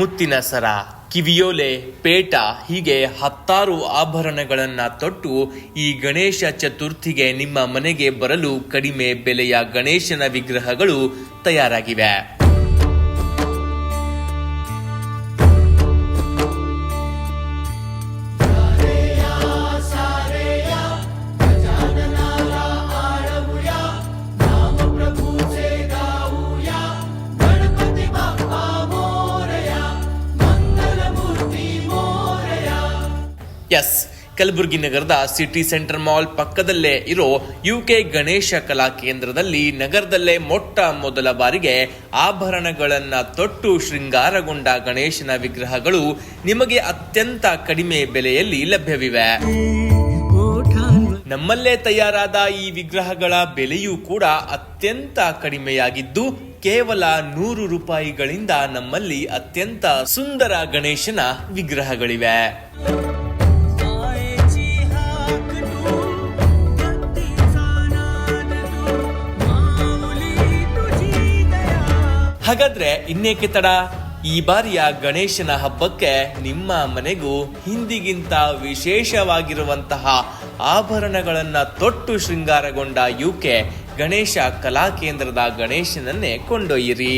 ಮುತ್ತಿನ ಸರ, ಕಿವಿಯೋಲೆ, ಪೇಟ, ಹೀಗೆ ಹತ್ತಾರು ಆಭರಣಗಳನ್ನು ತೊಟ್ಟು ಈ ಗಣೇಶ ಚತುರ್ಥಿಗೆ ನಿಮ್ಮ ಮನೆಗೆ ಬರಲು ಕಡಿಮೆ ಬೆಲೆಯ ಗಣೇಶನ ವಿಗ್ರಹಗಳು ತಯಾರಾಗಿವೆ. ಎಸ್ ಕಲಬುರಗಿ ನಗರದ ಸಿಟಿ ಸೆಂಟರ್ ಮಾಲ್ ಪಕ್ಕದಲ್ಲೇ ಇರೋ ಯು ಕೆ ಗಣೇಶ ಕಲಾ ಕೇಂದ್ರದಲ್ಲಿ ನಗರದಲ್ಲೇ ಮೊಟ್ಟ ಮೊದಲ ಬಾರಿಗೆ ಆಭರಣಗಳನ್ನ ತೊಟ್ಟು ಶೃಂಗಾರಗೊಂಡ ಗಣೇಶನ ವಿಗ್ರಹಗಳು ನಿಮಗೆ ಅತ್ಯಂತ ಕಡಿಮೆ ಬೆಲೆಯಲ್ಲಿ ಲಭ್ಯವಿವೆ. ನಮ್ಮಲ್ಲೇ ತಯಾರಾದ ಈ ವಿಗ್ರಹಗಳ ಬೆಲೆಯೂ ಕೂಡ ಅತ್ಯಂತ ಕಡಿಮೆಯಾಗಿದ್ದು, ಕೇವಲ ನೂರು ರೂಪಾಯಿಗಳಿಂದ ನಮ್ಮಲ್ಲಿ ಅತ್ಯಂತ ಸುಂದರ ಗಣೇಶನ ವಿಗ್ರಹಗಳಿವೆ. ಹಾಗಾದ್ರೆ ಇನ್ನೇಕೆ ತಡ? ಈ ಬಾರಿಯ ಗಣೇಶನ ಹಬ್ಬಕ್ಕೆ ನಿಮ್ಮ ಮನೆಗೂ ಹಿಂದಿಗಿಂತ ವಿಶೇಷವಾಗಿರುವಂತಹ ಆಭರಣಗಳನ್ನ ತೊಟ್ಟು ಶೃಂಗಾರಗೊಂಡ ಯುಕೆ ಗಣೇಶ ಕಲಾ ಕೇಂದ್ರದ ಗಣೇಶನನ್ನೇ ಕೊಂಡೊಯ್ಯಿರಿ.